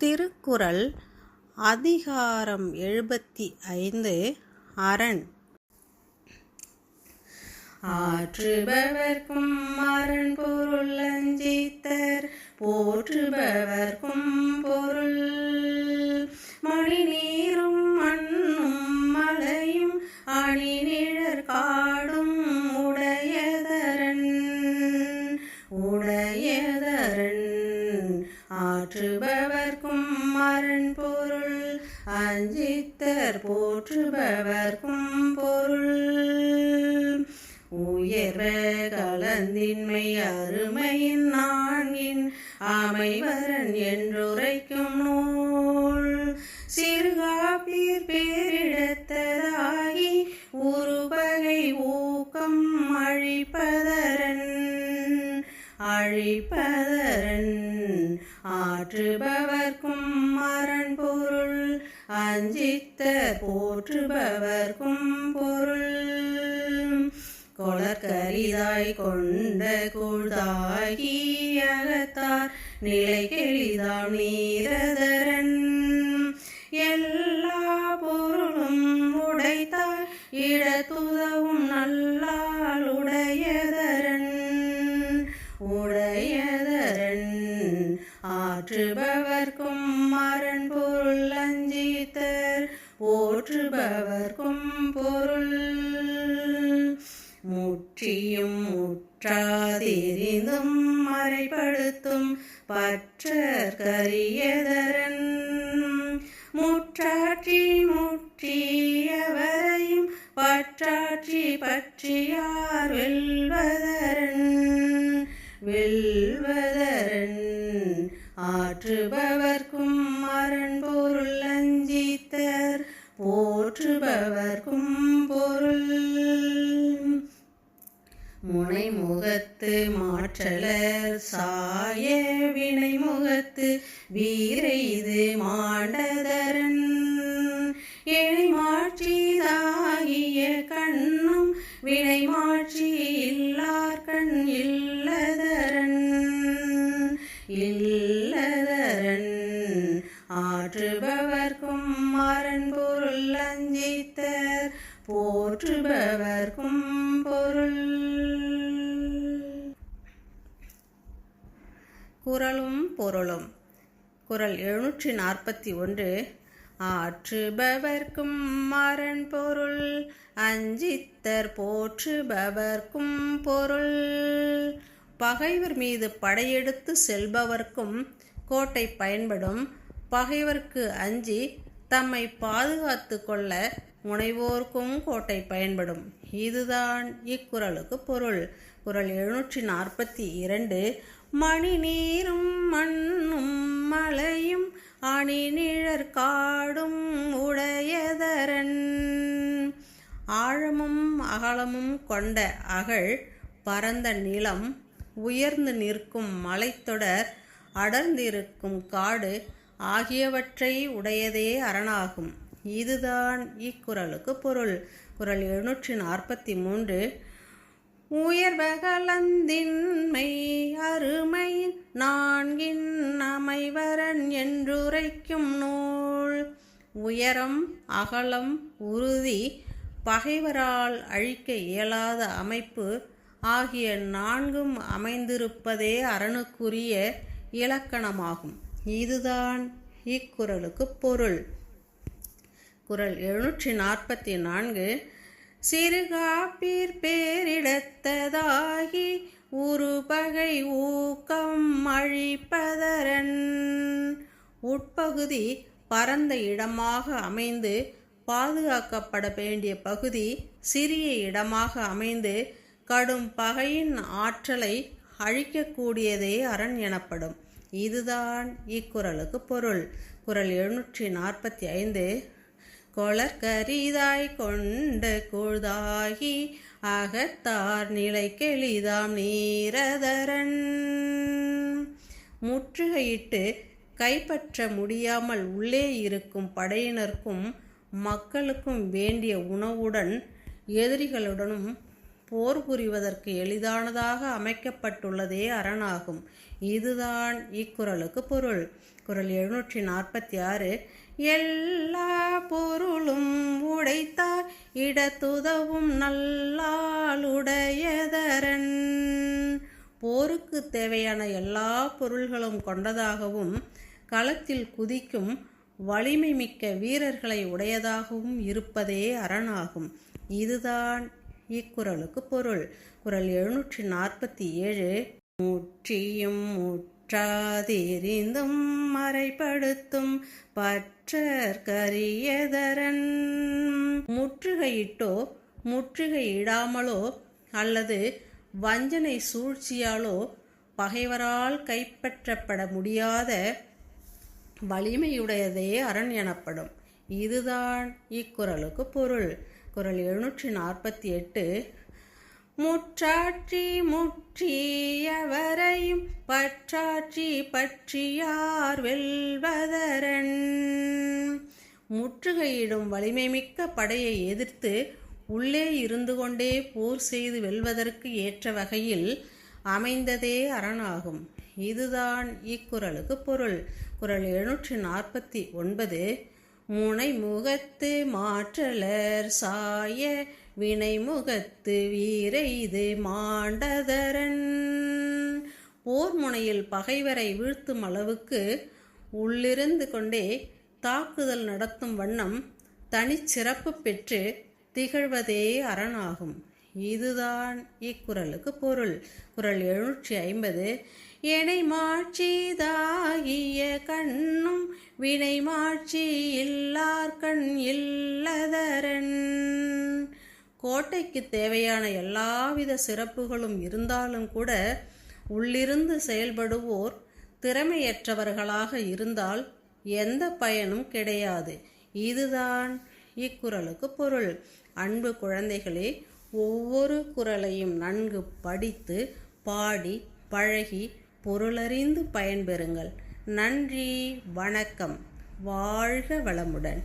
திருக்குறள் அதிகாரம் எழுபத்தி ஐந்து அரண். ஆற்றுபவர்க்கும் அரண் பொருள் அஞ்சித்தர் போற்றுபவர்க்கும் பொருள். மொழி நீரும் மண்ணும் மலையும் அணி நிழற் காடும் உடையதரன் உடையதரன். ஆற்றுபவர்க்கும் மரண் பொருள் அஞ்சித்தர் போற்றுபவர்க்கும் பொருள். உயர்வ கலந்தின்மை அருமையின் நான்கின் அமைவரன் என்றுரைக்கும் நூல். சிறுகாப்பீர் பேரிடத்ததாகி உருபகை ஊக்கம் அழிப்பதரன். அழிப்பதரன் ஆற்றுபவர்க்கும் மரண் பொருள் அஞ்சித்த போற்றுபவர்க்கும் பொருள். கொளற்கரிதாய் கொண்ட கூழ்தாகி அகத்தார் நிலை கெளிதாம் நீரதரன். எல்லா பொருளும் உடைத்தாய் இடத்துதவும் பொருள். முற்றியும் முற்றாதிரிந்தும் மறைப்படுத்தும் பற்றற் கரியதரன். முற்றாற்றி முற்றியவரையும் பற்றாற்றி பற்றியார் வெல்வதரன். வெல்வதரன் ஆற்றுபவர்க்கும் மரண் பொருள் அஞ்சித்தர். போற்றுபவர்க்கும் பொருள். முனைமுகத்து மாற்றலர் சாய வினைமுகத்து இது மாண்டதரன். எழிமாட்சிதாகிய கண்ணும் வினைமாட்சி இல்லார் கண் இல்லதரன். இல்லதரன் ஆற்றுபவர்க்கும் மரண் சொல்லஞ்சித்தர் அஞ்சித்தர் போற்றுபவர்க்கும் பொருள். குரலும் பொருளும். குரல் எழுநூற்றி நாற்பத்தி ஒன்று. ஆற்றுபவர்க்கும் மரண் பொருள் அஞ்சித்தர் போற்றுபவர்க்கும் பொருள். பகைவர் மீது படையெடுத்து செல்பவர்க்கும் கோட்டை பயன்படும் பகைவர்க்கு அஞ்சி தம்மை பாதுகாத்து கொள்ள முனைவோர்க்கும் கோட்டை பயன்படும். இதுதான் இக்குறளுக்கு பொருள். குரல் எழுநூற்றி நாற்பத்தி இரண்டு. மணி நீரும் மண்ணும் மலையும் அணி நிழற் காடும் உடையதரன். ஆழமும் அகலமும் கொண்ட அகழ் பரந்த நிலம் உயர்ந்து நிற்கும் மலைத்தொடர் அடர்ந்திருக்கும் காடு ஆகியவற்றை உடையதே அரணாகும். இதுதான் இக்குறளுக்கு பொருள். குரல் எழுநூற்றி நாற்பத்தி மூன்று உயர்வகலந்தின்மை அருமையின் நான்கின் அமைவரன் என்றுரைக்கும் நூல். உயரம் அகலம் உறுதி பகைவரால் அழிக்க இயலாத அமைப்பு ஆகிய நான்கும் அமைந்திருப்பதே அரணுக்குரிய இலக்கணமாகும். இதுதான் இக்குறளுக்கு பொருள். குரல் எழுநூற்றி நாற்பத்தி நான்கு சிறுகாப்பீர் பேரிடத்ததாகி உருபகை ஊக்கம் அழிப்பதரன். உட்பகுதி பரந்த இடமாக அமைந்து பாதுகாக்கப்பட வேண்டிய பகுதி சிறிய இடமாக அமைந்து கடும் பகையின் ஆற்றலை அழிக்கக்கூடியதே அரண் எனப்படும். இதுதான் இக்குறளுக்கு பொருள். குரல் எழுநூற்றி நாற்பத்தி ஐந்து கொளற்கரிதாய் கொண்டு குழுதாகி அகத்தார் நிலை கெளிதாம் நீரதரன். முற்றுகையிட்டு கைப்பற்ற முடியாமல் உள்ளே இருக்கும் படையினருக்கும் மக்களுக்கும் வேண்டிய உணவுடன் எதிரிகளுடனும் போர் புரிவதற்கு எளிதானதாக அமைக்கப்பட்டுள்ளதே அரணாகும். இதுதான் இக்குறளுக்கு பொருள். குறள் எழுநூற்றி நாற்பத்தி ஆறு எல்லா பொருளும் உடைத்தார் இடத்துதவும் நல்லாளுடையதரன் போருக்கு தேவையான எல்லா பொருள்களும் கொண்டதாகவும் களத்தில் குதிக்கும் வலிமை மிக்க வீரர்களை உடையதாகவும் இருப்பதே அரணாகும். இதுதான் இக்குறளுக்கு பொருள். குறள் எழுநூற்றி நாற்பத்தி ஏழு முற்றியும் முற்றாதிரிந்தும் மறைப்படுத்தும் பற்றற்கரியதரன். முற்றுகையிட்டோ முற்றுகையிடாமலோ அல்லது வஞ்சனை சூழ்ச்சியாலோ பகைவரால் கைப்பற்றப்பட முடியாத வலிமையுடையதே அரண் எனப்படும். இதுதான் இக்குறளுக்கு பொருள். குரல் எழுநூற்றி நாற்பத்தி எட்டு முற்றாட்சி முற்றியவரையும் பற்றாட்சி பற்றியார் வெல்வதரன். முற்றுகையிடும் வலிமை மிக்க படையை எதிர்த்து உள்ளே இருந்து கொண்டே போர் செய்து வெல்வதற்கு ஏற்ற வகையில் அமைந்ததே அரணாகும். இதுதான் இக்குறளுக்கு பொருள். குரல் எழுநூற்றி நாற்பத்தி ஒன்பது முனை முகத்து மாற்றலர் சாய வினை முகத்து வீர இது மாண்டதரன். போர் முனையில் பகைவரை வீழ்த்தும் அளவுக்கு உள்ளிருந்து கொண்டே தாக்குதல் நடத்தும் வண்ணம் தனிச்சிறப்பு பெற்று திகழ்வதே அரணாகும். இதுதான் இக்குறளுக்கு பொருள். குறள் எழுநூற்றி ஐம்பது எனை மாட்சிதாகிய கண்ணும் வினை மாட்சி இல்லார் கண் இல்லதரன். கோட்டைக்கு தேவையான எல்லாவித சிறப்புகளும் இருந்தாலும் கூட உள்ளிருந்து செயல்படுவோர் திறமையற்றவர்களாக இருந்தால் எந்த பயனும் கிடையாது. இதுதான் இக்குறளுக்கு பொருள். அன்பு குழந்தைகளே ஒவ்வொரு குரலையும் நன்கு படித்து பாடி பழகி பொருளறிந்து பயன்பெறுங்கள். நன்றி வணக்கம். வாழ்க வளமுடன்.